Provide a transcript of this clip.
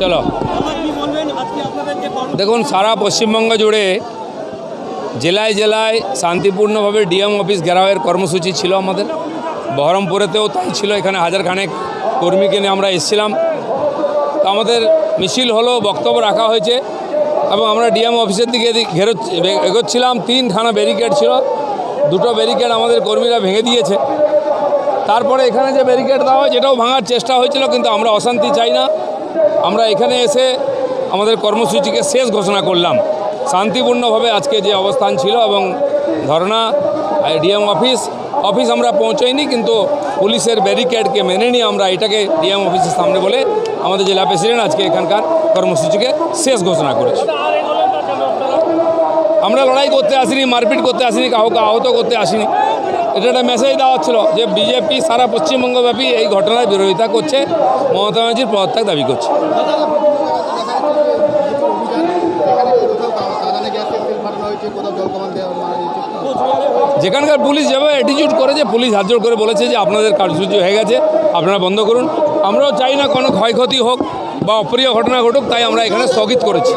চলো। দেখুন, সারা পশ্চিমবঙ্গ জুড়ে জেলায় জেলায় শান্তিপূর্ণভাবে ডিএম অফিস ঘেরাওয়ের কর্মসূচি ছিল আমাদের। বহরমপুরেতেও তাই ছিল, এখানে হাজার খানেক কর্মীকে নিয়ে আমরা এসেছিলাম। তো আমাদের মিছিল হলো, বক্তব্য রাখা হয়েছে এবং আমরা ডিএম অফিসের দিকে ঘেরো এগোচ্ছিলাম। তিনখানা ব্যারিকেড ছিল, দুটো ব্যারিকেড আমাদের কর্মীরা ভেঙে দিয়েছে। তারপরে এখানে যে ব্যারিকেড দেওয়া হয়, যেটাও ভাঙার চেষ্টা হয়েছিল, কিন্তু আমরা অশান্তি চাই না। আমরা এখানে এসে আমাদের কর্মসূচিকে শেষ ঘোষণা করলাম। শান্তিপূর্ণভাবে আজকে যে অবস্থান ছিল এবং ধর্না ডিএম অফিস অফিস আমরা পৌঁছাইনি, কিন্তু পুলিশের ব্যারিকেডকে মেনে নিয়ে আমরা এটাকে ডিএম অফিসের সামনে বলে আমাদের জেলা প্রেসিডেন্ট আজকে এখানকার কর্মসূচিকে শেষ ঘোষণা করেছে। আমরা লড়াই করতে আসিনি, মারপিট করতে আসিনি, কাউকে আহত করতে আসিনি। এটা একটা মেসেজ দেওয়া ছিল যে বিজেপি সারা পশ্চিমবঙ্গব্যাপী এই ঘটনার বিরোধিতা করছে। মমতা ব্যানার্জির পদত্যাগ দাবি করছে। যেখানকার পুলিশ যেভাবে অ্যাটিটিউড করেছে পুলিশ হাতজোড় করে বলেছে যে আপনাদের কার্যসূচি হয়ে গেছে, আপনারা বন্ধ করুন। আমরাও চাই না কোনো ক্ষয়ক্ষতি হোক বা অপ্রিয় ঘটনা ঘটুক, তাই আমরা এখানে স্থগিত করেছি।